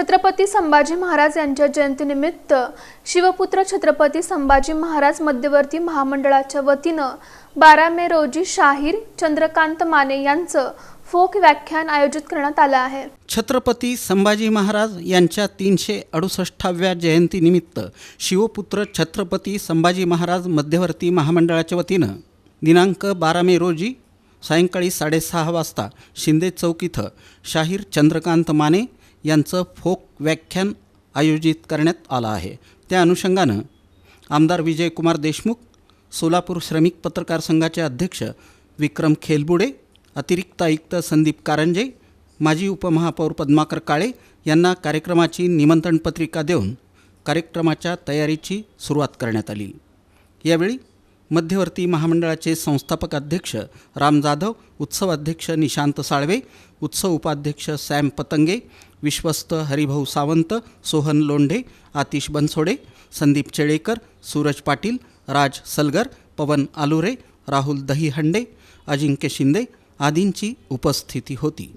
छत्रपती संभाजी महाराज यांच्या जयंतीनिमित्त शिवपुत्र छत्रपती संभाजी महाराज मध्यवर्ती महामंडळाच्या वतीनं बारा मे रोजी शाहीर चंद्रकांत माने यांचं फोक व्याख्यान आयोजित करण्यात आलं आहे. छत्रपती संभाजी महाराज यांच्या तीनशे अडुसष्टाव्या जयंतीनिमित्त शिवपुत्र छत्रपती संभाजी महाराज मध्यवर्ती महामंडळाच्या वतीनं दिनांक बारा मे रोजी सायंकाळी साडेसहा वाजता शिंदे चौक इथं शाहीर चंद्रकांत माने यांचं फोक व्याख्यान आयोजित करण्यात आलं आहे. त्या अनुषंगानं आमदार विजयकुमार देशमुख सोलापूर श्रमिक पत्रकार संघाचे अध्यक्ष विक्रम खेलबुडे अतिरिक्त आयुक्त संदीप कारंजे माजी उपमहापौर पद्माकर काळे यांना कार्यक्रमाची निमंत्रण पत्रिका देऊन कार्यक्रमाच्या तयारीची सुरुवात करण्यात आली. यावेळी मध्यवर्ती महामंडळाचे संस्थापक अध्यक्ष राम जाधव उत्सव अध्यक्ष निशांत साळवे उत्सव उपाध्यक्ष सॅम पतंगे विश्वस्त हरिभाऊ सावंत सोहन लोंढे आतिश बनसोडे संदीप चेळेकर सूरज पाटील राज सलगर पवन आलुरे राहुल दहीहंडे अजिंक्य शिंदे आदींची उपस्थिती होती.